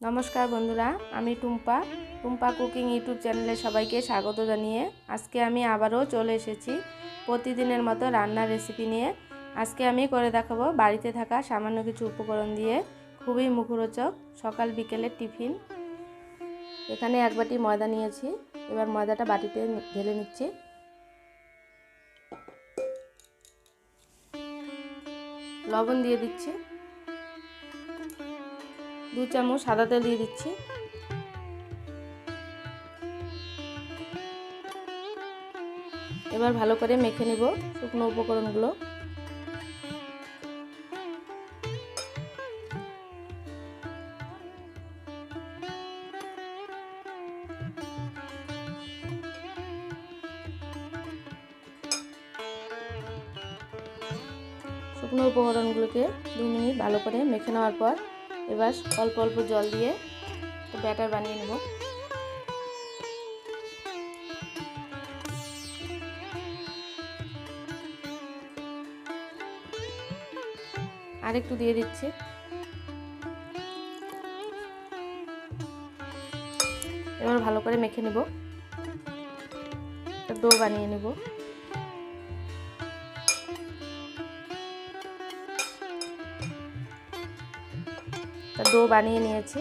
নমস্কার বন্ধুরা, আমি টুম্পা। টুম্পা কুকিং ইউটিউব চ্যানেলে সবাইকে স্বাগত জানিয়ে আজকে আমি আবারও চলে এসেছি প্রতিদিনের মতো রান্নার রেসিপি নিয়ে। আজকে আমি করে দেখাবো বাড়িতে থাকা সামান্য কিছু উপকরণ দিয়ে খুবই মুখরোচক সকাল বিকেলের টিফিন। এখানে এক বাটি ময়দা নিয়েছি, এবার ময়দাটা বাটিতে ঢেলে নিচ্ছি। লবণ দিয়ে দিচ্ছি। দু চামচ সাদা তেল দিয়ে দিচ্ছি। এবার ভালো করে মেখে নেব শুকনো উপকরণগুলো। শুকনো উপকরণগুলোকে দু মিনিট ভালো করে মেখে নেওয়ার পর এবার অল্প অল্প জল দিয়ে ব্যাটার বানিয়ে নেব। আর একটু দিয়ে দিচ্ছি। এবার ভালো করে মেখে নেব। ডো বানিয়ে নেব। তা ডো বানিয়ে নিয়েছি।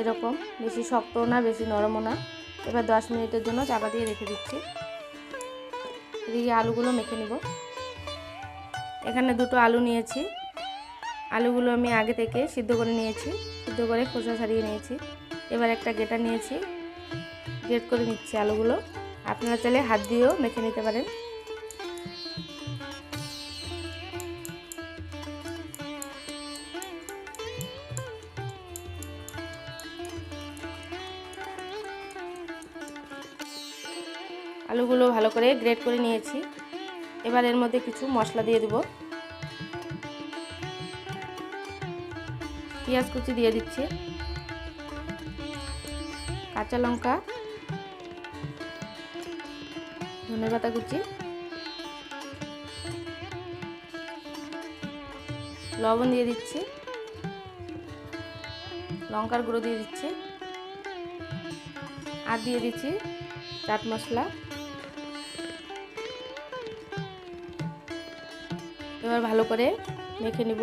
এরকম, বেশি শক্ত না, বেশি নরমও না। এবার দশ মিনিটের জন্য চাপা দিয়ে রেখে দিচ্ছি। এদিকে আলুগুলো মেখে নিব। এখানে দুটো আলু নিয়েছি। আলুগুলো আমি আগে থেকে সিদ্ধ করে নিয়েছি, সিদ্ধ করে খোসা ছাড়িয়ে নিয়েছি। এবার একটা গেটা নিয়েছি। গেট করে নিচ্ছি আলুগুলো। আপনারা চাইলে হাত দিয়েও মেখে নিতে পারেন। আলুগুলো ভালো করে গ্রেট করে নিয়েছি। এবার এর মধ্যে কিছু মশলা দিয়ে দেব। পেঁয়াজ কুচি দিয়ে দিচ্ছি। কাঁচা লঙ্কা, ধনে পাতা কুচি, লবণ দিয়ে দিচ্ছি। লঙ্কার গুঁড়ো দিয়ে দিচ্ছি। আর দিয়ে দিচ্ছি চাট মশলা। এবার ভালো করে মেখে নিব।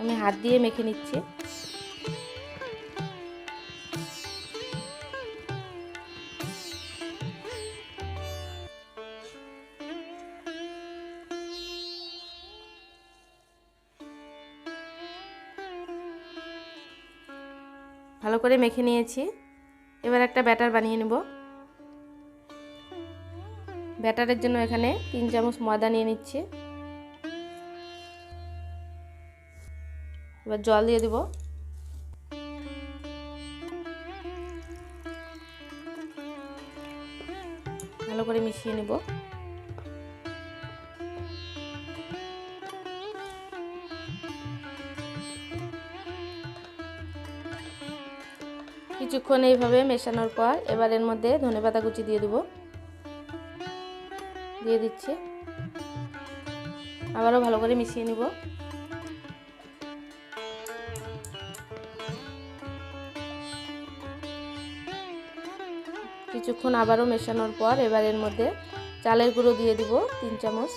আমি হাত দিয়ে মেখে নিচ্ছি। ভালো করে মেখে নিয়েছি। এবার একটা ব্যাটার বানিয়ে নেব। ব্যাটারের জন্য এখানে তিন চামচ ময়দা নিয়ে নিচ্ছি। এবার জল দিয়ে দেব। ভালো করে মিশিয়ে নেব। কিছুক্ষণ এইভাবে মেশানোর পর এবার এর মধ্যে ধনে পাতা কুচি দিয়ে দেবো। দিয়ে দিচ্ছি। আবারও ভালো করে মিশিয়ে নিব। কিছুক্ষণ আবারও মেশানোর পর এবার এর মধ্যে চালের গুঁড়ো দিয়ে দিব তিন চামচ।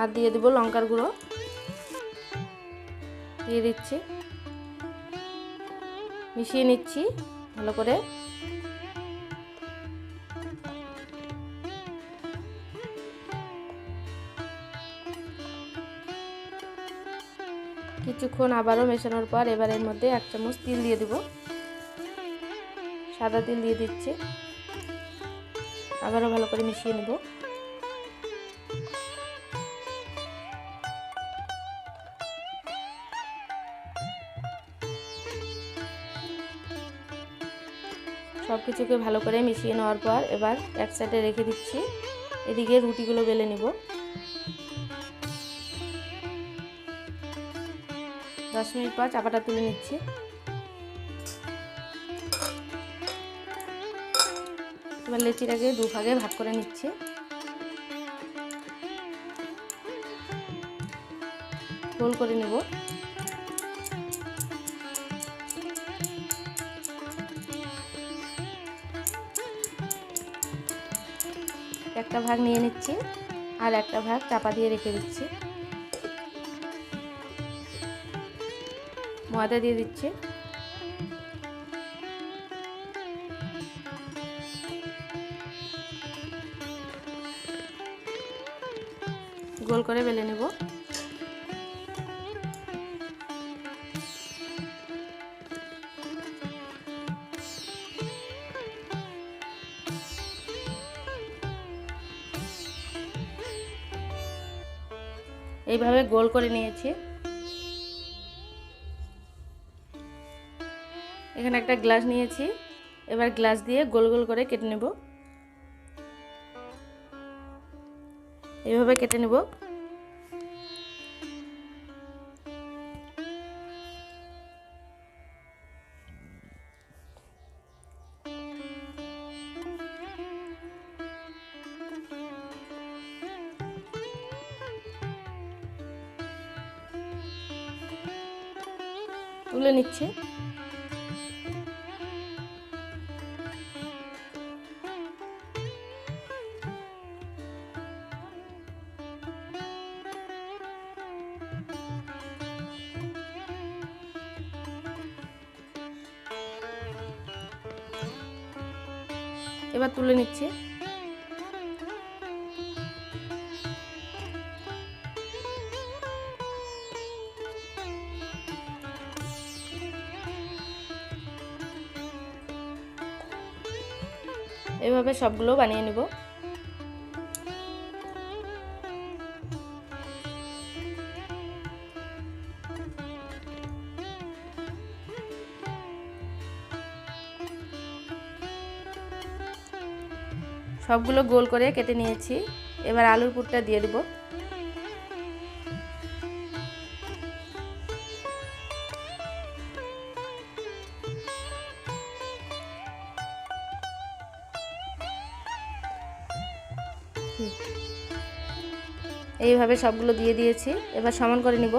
আর দিয়ে দিব লঙ্কার গুঁড়ো। দিয়ে দিচ্ছি। মিশিয়ে নিচ্ছি। ভালো করে। কিছুক্ষণ আবারও মেশানোর পর এবার এর মধ্যে এক চামচ তিল দিয়ে দেব। সাদা তিল দিয়ে দিচ্ছি। আবারও ভালো করে মিশিয়ে নেব। কিছুকে ভালো করে মিশিয়ে নেওয়ার পর এবার এক সাইডে রেখে দিচ্ছি। এদিকে রুটিগুলো বেলে নিব। দশ মিনিট পর চাপাটা তুলে নিচ্ছি। এবার লেচিটাকে দুভাগে ভাগ করে নিচ্ছি। গোল করে নেব। একটা ভাগ নিয়ে নিচ্ছি আর একটা ভাগ চাপা দিয়ে রেখে দিচ্ছি। ময়দা দিয়ে দিচ্ছি। গোল করে বেলে নেব। এইভাবে গোল করে নিয়েছি। এখানে একটা গ্লাস নিয়েছি। এবার গ্লাস দিয়ে গোল গোল করে কেটে নেব। এইভাবে কেটে নেব। এভাবে সবগুলো বানিয়ে নেব। সবগুলো গোল করে কেটে নিয়েছি। এবার আলুর পুরটা দিয়ে দেব। এইভাবে সবগুলো দিয়ে দিয়েছি। এবার সমান করে নিব।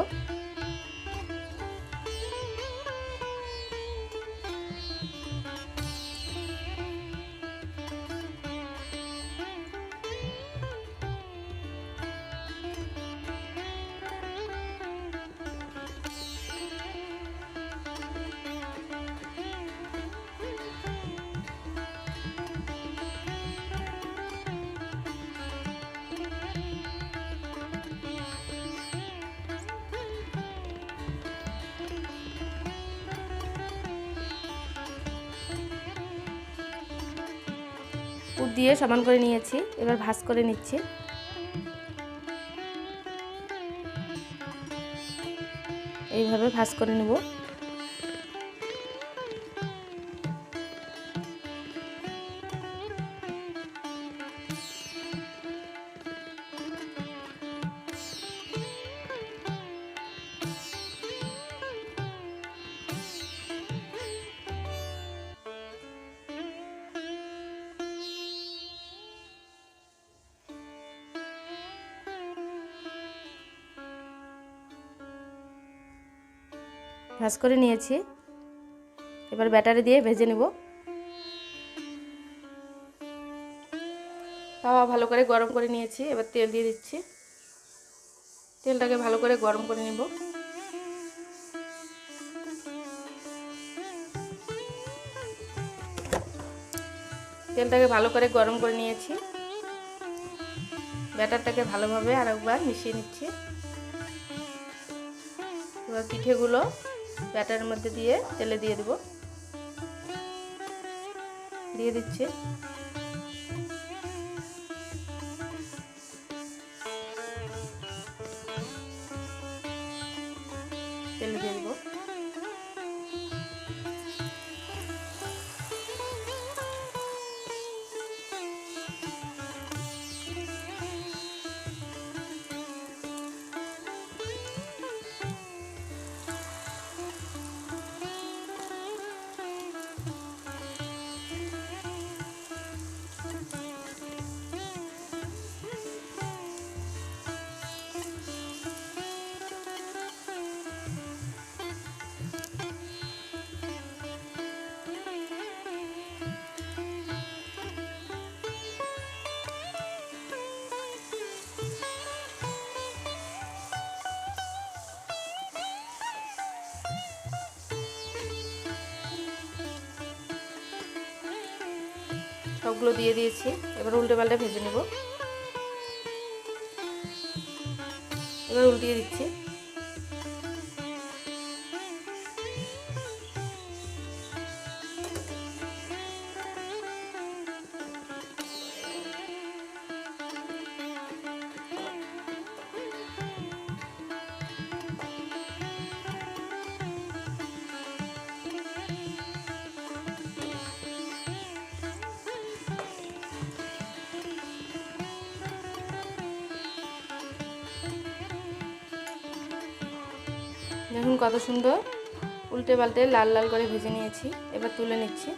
পুর দিয়ে সমান করে নিয়েছি এবার ভাজ করে নিচ্ছি। এইভাবে ভাজ করে নেব। ভাজ করে নিয়েছি। এবার ব্যাটারি দিয়ে ভেজে নেব। তাওয়া ভালো করে গরম করে নিয়েছি। এবার তেল দিয়ে দিচ্ছি। তেলটাকে ভালো করে গরম করে নেব। তেলটাকে ভালো করে গরম করে নিয়েছি। ব্যাটারটাকে ভালোভাবে আর একবার মিশিয়ে নিচ্ছি। এবার পিঠেগুলো ব্যাটারের মধ্যে দিয়ে তেলে দিয়ে দেব। দিয়ে দিচ্ছি। তেলে দিয়ে সবগুলো দিয়ে দিয়েছি। এবার উল্টে পাল্টে ভেজে নেব। এবার উল্টিয়ে দিচ্ছি। দেখুন কত সুন্দর। উল্টে পাল্টে লাল লাল করে ভেজে নিয়েছি। এবার তুলে নিচ্ছি।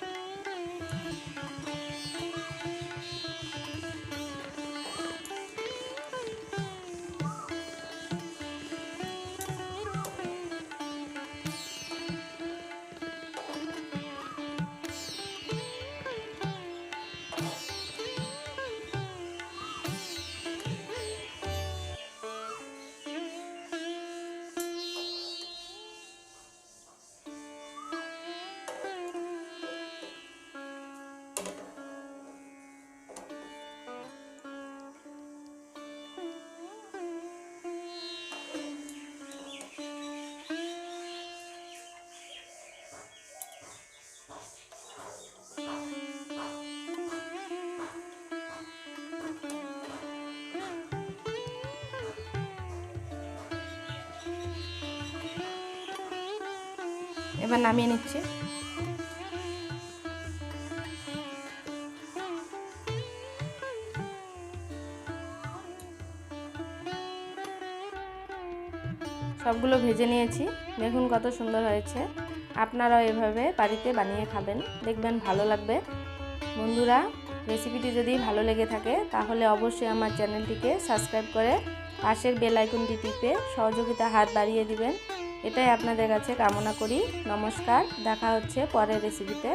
এবার নামিয়ে নিচ্ছি। সবগুলো ভেজে নিয়েছি। দেখুন কত সুন্দর হয়েছে। আপনারাও এভাবে বাড়িতে বানিয়ে খাবেন। দেখবেন ভালো লাগবে। বন্ধুরা, রেসিপিটি যদি ভালো লেগে থাকে, তাহলে অবশ্যই আমার চ্যানেলটিকে সাবস্ক্রাইব করে পাশের বেল আইকনটি টিপে সহযোগিতা হাত বাড়িয়ে দিবেন। এটাই আপনাদের কাছে কামনা করি। নমস্কার দেখা হচ্ছে পরের রেসিপিতে